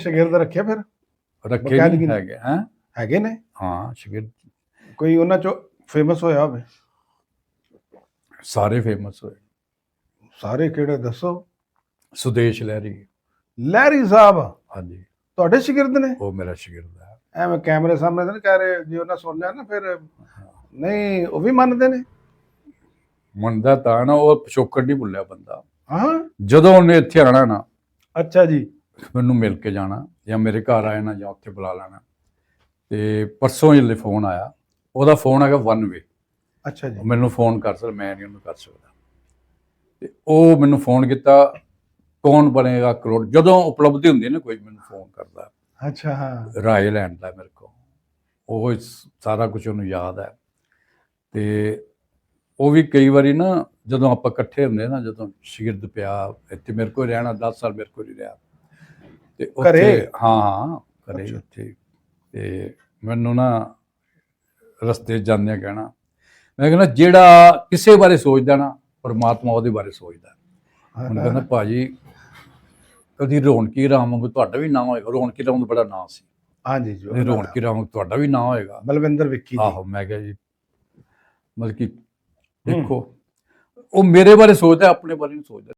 ਸ਼ਾਗਿਰਦ ਰੱਖਿਆ ਫਿਰ? ਰੱਖੇ ਨਹੀਂ। ਹੈਗੇ ਹੈ? ਹੈਗੇ ਨੇ? ਹਾਂ ਸ਼ਗਿਰਦ। ਕੋਈ ਉਹਨਾਂ ਚੋਂ ਫੇਮਸ ਹੋਇਆ ਹੋਵੇ? ਸਾਰੇ ਫੇਮਸ ਹੋਏ। ਸਾਰੇ ਕਿਹੜੇ ਦੱਸੋ? ਸੁਦੇਸ਼ ਲਹਿਰੀ। ਲਹਿਰੀ ਸਾਹਿਬ ਹਾਂਜੀ। ਤੁਹਾਡੇ ਸ਼ਾਗਿਰਦ ਨੇ? ਉਹ ਮੇਰਾ ਸ਼ਗਿਰਦ ਹੈ। ਐਵੇਂ ਕੈਮਰੇ ਸਾਹਮਣੇ ਤਾਂ ਨਹੀਂ ਕਹਿ ਰਹੇ ਜੇ ਉਹਨਾਂ ਸੁਣ ਲਿਆ ਨਾ ਫਿਰ ਨਹੀਂ ਉਹ ਵੀ ਮੰਨਦੇ ਨੇ? ਮੰਨਦਾ ਤਾਂ ਨਾ ਉਹ ਪਿਛੋਕੜ ਨਹੀਂ ਭੁੱਲਿਆ ਬੰਦਾ। ਹਾਂ। ਜਦੋਂ ਉਹਨੇ ਇੱਥੇ ਆਣਾ ਨਾ। ਅੱਛਾ ਜੀ। ਮੈਨੂੰ ਮਿਲ ਕੇ ਜਾਣਾ ਜਾਂ ਮੇਰੇ ਘਰ ਆਇਆ ਨਾ ਜਾਂ ਉੱਥੇ ਬੁਲਾ ਲੈਣਾ। ਤੇ ਪਰਸੋਂ ਜਿਹੜੇ ਫੋਨ ਆਇਆ। ਉਹਦਾ ਫੋਨ ਹੈਗਾ ਵਨ ਵੇ ਅੱਛਾ ਜੀ। ਮੈਨੂੰ ਫੋਨ ਕਰ ਸਰ ਮੈਂ ਨਹੀਂ ਉਹਨੂੰ ਕਰ ਸਕਦਾ। ਤੇ ਉਹ ਮੈਨੂੰ ਫੋਨ ਕੀਤਾ ਕੌਣ ਬਣੇਗਾ ਕਰੋੜ ਜਦੋਂ ਉਪਲਬਧੀ ਹੁੰਦੀ ਹੈ ਨਾ ਕੋਈ ਮੈਨੂੰ ਫੋਨ ਕਰਦਾ। ਅੱਛਾ ਹਾਂ। ਰਾਏ ਲੈਣ ਦਾ ਮੇਰੇ ਕੋਲ। ਉਹ ਸਾਰਾ ਕੁਝ ਉਹਨੂੰ ਯਾਦ ਹੈ। ਤੇ ਉਹ ਵੀ ਕਈ ਵਾਰੀ ਨਾ ਜਦੋਂ ਆਪਾਂ ਇਕੱਠੇ ਹੁੰਦੇ ਨਾ ਜਦੋਂ ਸ਼ਗਿਰਦ ਪਿਆ ਇੱਥੇ ਮੇਰੇ ਕੋਲ ਰਹਿਣਾ 10 ਸਾਲ ਮੇਰੇ ਕੋਲ ਹੀ ਰਿਹਾ। ਤੇ ਘਰੇ? ਹਾਂ ਹਾਂ ਘਰੇ ਅੱਛਾ। ਉੱਥੇ। ਤੇ ਮੈਨੂੰ ਨਾ ਰਸਤੇ 'ਚ ਜਾਂਦਿਆਂ ਕਹਿਣਾ ਮੈਂ ਕਹਿੰਦਾ ਜਿਹੜਾ ਕਿਸੇ ਬਾਰੇ ਸੋਚਦਾ ਨਾ ਪਰਮਾਤਮਾ ਉਹਦੇ ਬਾਰੇ ਸੋਚਦਾ। ਹੁਣ ਕਹਿੰਦਾ ਭਾਜੀ ਕਦੀ ਰੌਣਕੀ ਰਾਮ ਵਾਂਗੂ ਤੁਹਾਡਾ ਵੀ ਨਾਮ ਹੋਏਗਾ। ਰੌਣਕੀ ਰਾਮ ਦਾ ਬੜਾ ਨਾਮ ਸੀ। ਹਾਂਜੀ ਜੀ ਇਹ ਰੌਣਕੀ ਰਾਮ ਵਾਂਗੂ ਤੁਹਾਡਾ ਵੀ ਨਾਮ ਹੋਏਗਾ। ਬਲਵਿੰਦਰ ਵਿੱਕੀ ਜੀ। ਆਹੋ ਮੈਂ ਕਿਹਾ ਜੀ ਮਤਲਬ ਕਿ ਦੇਖੋ ਉਹ ਮੇਰੇ ਬਾਰੇ ਸੋਚਦਾ ਆਪਣੇ ਬਾਰੇ ਨਹੀਂ ਸੋਚਦਾ।